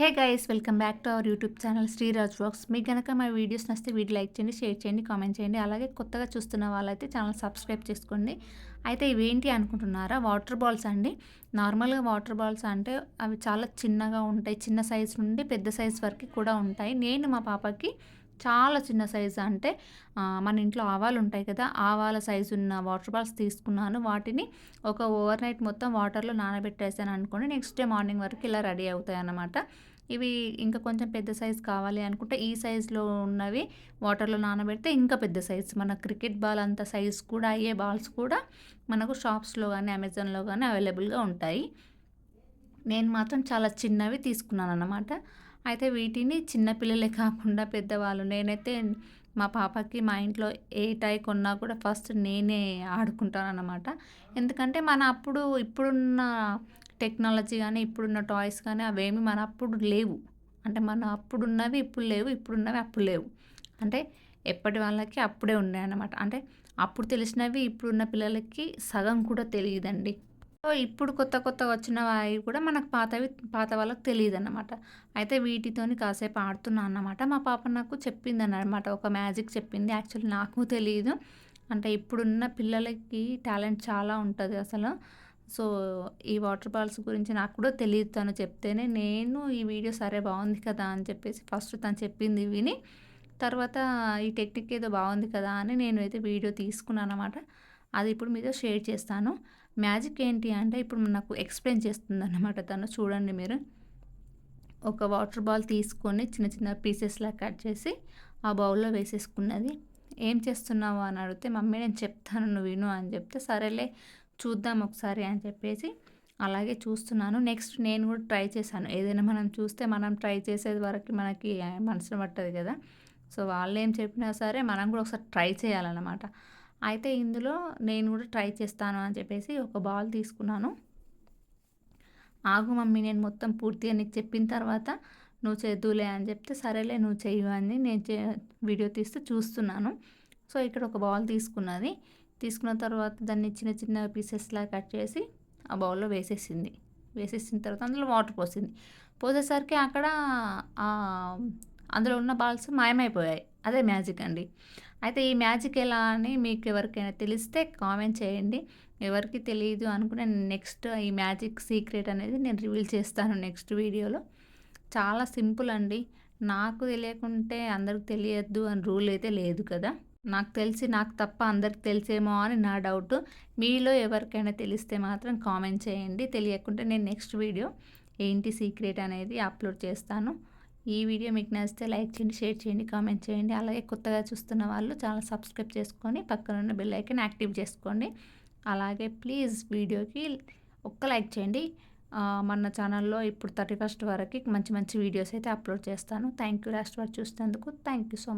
Hey guys welcome back to our YouTube channel Sriraj vlogs మీకు కనుక మా videos నచ్చితే వీడియో లైక్ చేయండి షేర్ చేయండి కామెంట్ చేయండి. అలాగే కొత్తగా చూస్తున్న వాళ్ళైతే ఛానల్ సబ్స్క్రైబ్ చేసుకోండి. అయితే ఇవేంటి అనుకుంటున్నారా? వాటర్ బాల్స్ అండి. నార్మల్గా వాటర్ బాల్స్ అంటే అవి చాలా చిన్నగా ఉంటాయి. చిన్న సైజు నుండి పెద్ద సైజ్ వరకు కూడా ఉంటాయి. నేను మా పాపకి చాలా చిన్న సైజు అంటే మన ఇంట్లో ఆవాలు ఉంటాయి కదా ఆవాల సైజు ఉన్న వాటర్ బాల్స్ తీసుకున్నాను. వాటిని ఒక ఓవర్ నైట్ మొత్తం వాటర్లో నానబెట్టేసాను అనుకోండి నెక్స్ట్ డే మార్నింగ్ వరకు ఇలా రెడీ అవుతాయి అన్నమాట. ఇవి ఇంకా కొంచెం పెద్ద సైజు కావాలి అనుకుంటే ఈ సైజులో ఉన్నవి వాటర్లో నానబెడితే ఇంకా పెద్ద సైజు. మన క్రికెట్ బాల్ అంత సైజు కూడా అయ్యే బాల్స్ కూడా మనకు షాప్స్లో కానీ అమెజాన్లో కానీ అవైలబుల్గా ఉంటాయి. నేను మాత్రం చాలా చిన్నవి తీసుకున్నాను అన్నమాట అయితే వీటిని చిన్నపిల్లలే కాకుండా పెద్దవాళ్ళు. నేనైతే మా పాపకి మా ఇంట్లో ఏ టై కొన్నా కూడా ఫస్ట్ నేనే ఆడుకుంటాను అన్నమాట ఎందుకంటే మన అప్పుడు ఇప్పుడున్న టెక్నాలజీ కానీ ఇప్పుడున్న టాయ్స్ కానీ అవేమి మన అప్పుడు లేవు. అంటే మన అప్పుడున్నవి ఇప్పుడు లేవు ఇప్పుడున్నవి అప్పుడు లేవు. అంటే ఎప్పటి వాళ్ళకి అప్పుడే ఉన్నాయన్నమాట. అంటే అప్పుడు తెలిసినవి ఇప్పుడున్న పిల్లలకి సగం కూడా తెలియదండి. సో ఇప్పుడు కొత్త కొత్త వచ్చిన అవి కూడా మనకు పాతవి పాత వాళ్ళకి తెలియదు అన్నమాట అయితే వీటితోని కాసేపు ఆడుతున్నా అన్నమాట. మా పాప నాకు చెప్పింది అన్నమాట ఒక మ్యాజిక్ చెప్పింది. యాక్చువల్లీ నాకు తెలియదు అంటే ఇప్పుడున్న పిల్లలకి టాలెంట్ చాలా ఉంటుంది అసలు. సో ఈ వాటర్ బాల్స్ గురించి నాకు కూడా తెలియదు తను చెప్తేనే. నేను ఈ వీడియో సరే బాగుంది కదా అని చెప్పేసి ఫస్ట్ తను చెప్పింది విని తర్వాత ఈ టెక్నిక్ ఏదో బాగుంది కదా అని నేను అయితే వీడియో తీసుకున్నాను అనమాట అది ఇప్పుడు మీతో షేర్ చేస్తాను. మ్యాజిక్ ఏంటి అంటే ఇప్పుడు నాకు ఎక్స్ప్లెయిన్ చేస్తుంది అనమాట తను. చూడండి మీరు. ఒక వాటర్ బాల్ తీసుకొని చిన్న చిన్న పీసెస్లా కట్ చేసి ఆ బౌల్లో వేసేసుకున్నది. ఏం చేస్తున్నావు? అని అడిగితే మమ్మీ నేను చెప్తాను నువ్వు విను అని చెప్తే సరేలే చూద్దాం ఒకసారి అని చెప్పేసి అలాగే చూస్తున్నాను. నెక్స్ట్ నేను కూడా ట్రై చేశాను. ఏదైనా మనం చూస్తే మనం ట్రై చేసేది వరకు మనకి మనసును పట్టదు కదా. సో వాళ్ళు ఏం చెప్పినా సరే మనం కూడా ఒకసారి ట్రై చేయాలన్నమాట. అయితే ఇందులో నేను కూడా ట్రై చేస్తాను అని చెప్పేసి ఒక బాల్ తీసుకున్నాను. ఆగు మమ్మీ నేను మొత్తం పూర్తిగా నీకు చెప్పిన తర్వాత నువ్వు చేద్దులే అని చెప్తే సరేలే నువ్వు చెయ్యు అని నేను వీడియో తీస్తే చూస్తున్నాను. సో ఇక్కడ ఒక బౌల్ తీసుకున్నది. తీసుకున్న తర్వాత దాన్ని చిన్న చిన్న పీసెస్లా కట్ చేసి ఆ బౌల్లో వేసేసింది. వేసేసిన తర్వాత అందులో వాటర్ పోసింది. పోసేసరికి అక్కడ అందులో ఉన్న బాల్స్ మాయమైపోయాయి. అదే మ్యాజిక్ అండి. అయితే ఈ మ్యాజిక్ ఎలా అని మీకు ఎవరికైనా తెలిస్తే కామెంట్ చేయండి. ఎవరికి తెలియదు అనుకునే నెక్స్ట్ ఈ మ్యాజిక్ సీక్రెట్ అనేది నేను రివీల్ చేస్తాను నెక్స్ట్ వీడియోలో. చాలా సింపుల్ అండి. నాకు తెలియకుంటే అందరికి తెలియద్దు అని రూల్ అయితే లేదు కదా. నాకు తెలిసి నాకు తప్ప అందరికి తెలిసేమో అని నా డౌట్. మీలో ఎవరికైనా తెలిస్తే మాత్రం కామెంట్ చేయండి. తెలియకుంటే నేను నెక్స్ట్ వీడియో ఏంటి సీక్రెట్ అనేది అప్లోడ్ చేస్తాను. ఈ వీడియో మీకు నచ్చితే లైక్ చేయండి షేర్ చేయండి కామెంట్ చేయండి. అలాగే కొత్తగా చూస్తున్న వాళ్ళు చాలా సబ్స్క్రైబ్ చేసుకొని పక్కనున్న బెల్ ఐకన్ యాక్టివ్ చేసుకోండి. అలాగే ప్లీజ్ వీడియోకి ఒక్క లైక్ చేయండి. మన ఛానల్లో ఇప్పుడు థర్టీ ఫస్ట్ వరకు మంచి మంచి వీడియోస్ అయితే అప్లోడ్ చేస్తాను. థ్యాంక్ యూ లాస్ట్ వరకు చూసినందుకు థ్యాంక్ యూ సో మచ్